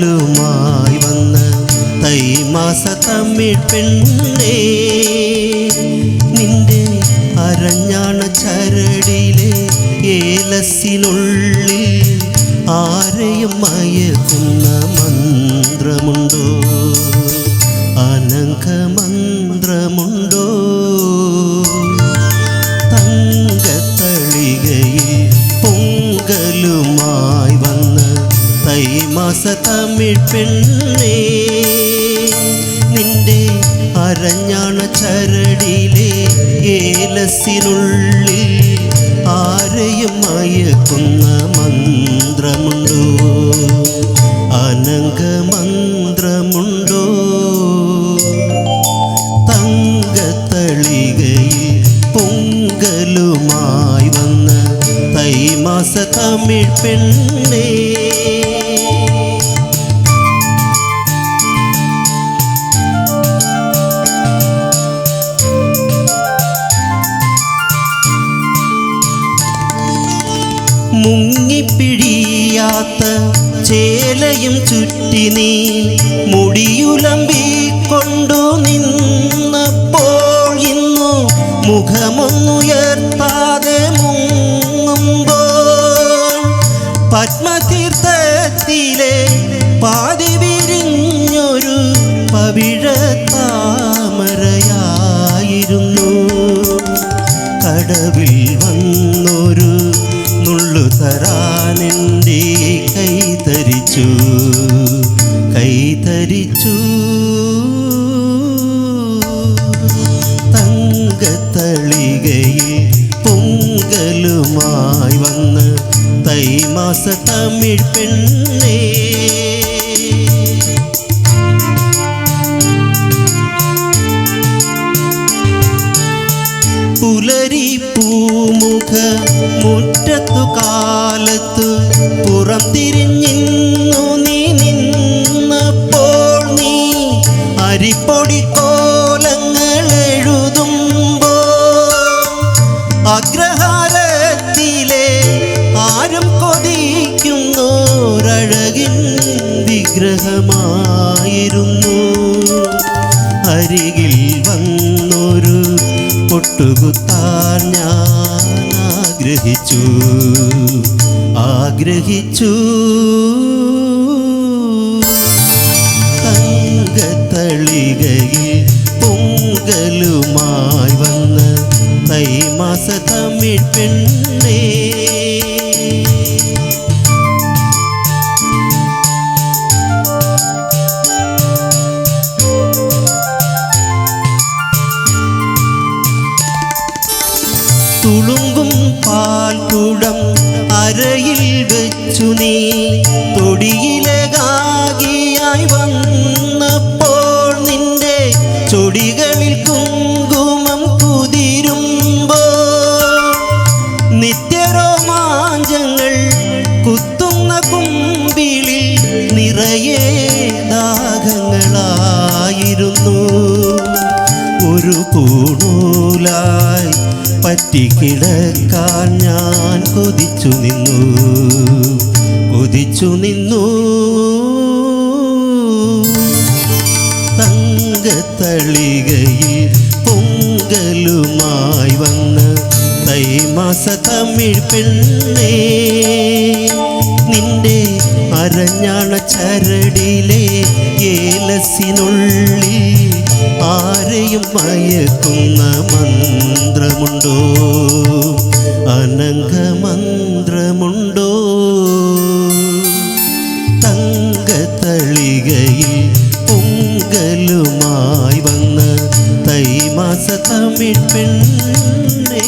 തങ്കത്തളികയിൽ വന്ന് തൈമാസ തമ്മിൽ പെണ്ണേ നിന്റെ അരഞ്ഞാണ ചരടിലെ ഏലസിനുള്ളിൽ ആരെയും മയക്കുന്ന മന്ത്രമുണ്ടോ? അനഘമന്ത്രമുണ്ടോ തൈമാസ തമിഴ് പെണ്ണേ നിന്റെ അരഞ്ഞാണ ചരടിലെ ഏലസിനുള്ളിൽ ആരെയും മയക്കുന്ന മന്ത്രമുണ്ടോ? അനങ്കമന്ത്രമുണ്ടോ തങ്കത്തളികയിൽ പൊങ്കലുമായി വന്ന തൈമാസ തമിഴ് പെണ്ണേ മുങ്ങിപ്പിഴിയാത്ത ചേലയും ചുറ്റി നീ മുടിയുലമ്പിക്കൊണ്ടു നിന്നപ്പോൾ ഇന്നു മുഖമൊന്നുയർത്താതെ മുങ്ങുമ്പോൾ പത്മതീർത്ഥത്തിലെ പാതി വിരിഞ്ഞൊരു പവിഴ താമരയായിരുന്നു കടവിൽ വന്നൊരു നുള്ളു തരാനെന്റെ കൈതരിച്ചു കൈതരിച്ചു തങ്കത്തളികയിൽ പൊങ്കലുമായി വന്ന് തൈമാസ തമിഴ് പെണ്ണേ പുലരി പൂമുഖ മുറ്റത്തു കാലത്ത് പുറം തിരിഞ്ഞിന്നു നീ നിന്നപ്പോൾ നീ അരിപ്പൊടി കോലങ്ങൾ എഴുതുമ്പോ അഗ്രഹാരത്തിലെ ആരും കൊതിക്കുന്നോരഴകിൻ വിഗ്രഹമായിരുന്നു. അരികിൽ പൊട്ടുകുത്താൻ ഞാൻ ആഗ്രഹിച്ചു. ആഗ്രഹിച്ചു തങ്കത്തളികയിൽ പൊങ്കലുമായി വന്ന് തൈമാസ തമിഴ് പെണ്ണേ തുളുമ്പും പാൽക്കുടം അരയിൽ വെച്ചു നീ. തൊടിയിലകാകിയായി വന്നപ്പോൾ നിന്റെ ചൊടികളിൽ കുങ്കുമം കുതിരുമ്പോൾ നിത്യരോമാഞ്ചങ്ങൾ കുത്തുന്ന കുമ്പിളിൽ നിറയെ ദാഹങ്ങളായിരുന്നു. ഒരു പൂണൂലായി പറ്റിക്കിടക്കാൻ ഞാൻ കൊതിച്ചു നിന്നു. കൊതിച്ചു നിന്നു. തങ്കത്തളികയിൽ പൊങ്കലുമായി വന്ന് തൈമാസ തമിഴ് പെണ്ണേ നിന്റെ അരഞ്ഞാണ ചരടിലെ ഏലസിനുള്ളിൽ ആരെയും മയക്കുന്ന മന്ത്രമുണ്ടോ? അനങ്കമന്ത്രമുണ്ടോ തങ്കത്തളികയിൽ പൊങ്കലുമായി വന്ന തൈമാസ തമിഴ് പെണ്ണേ.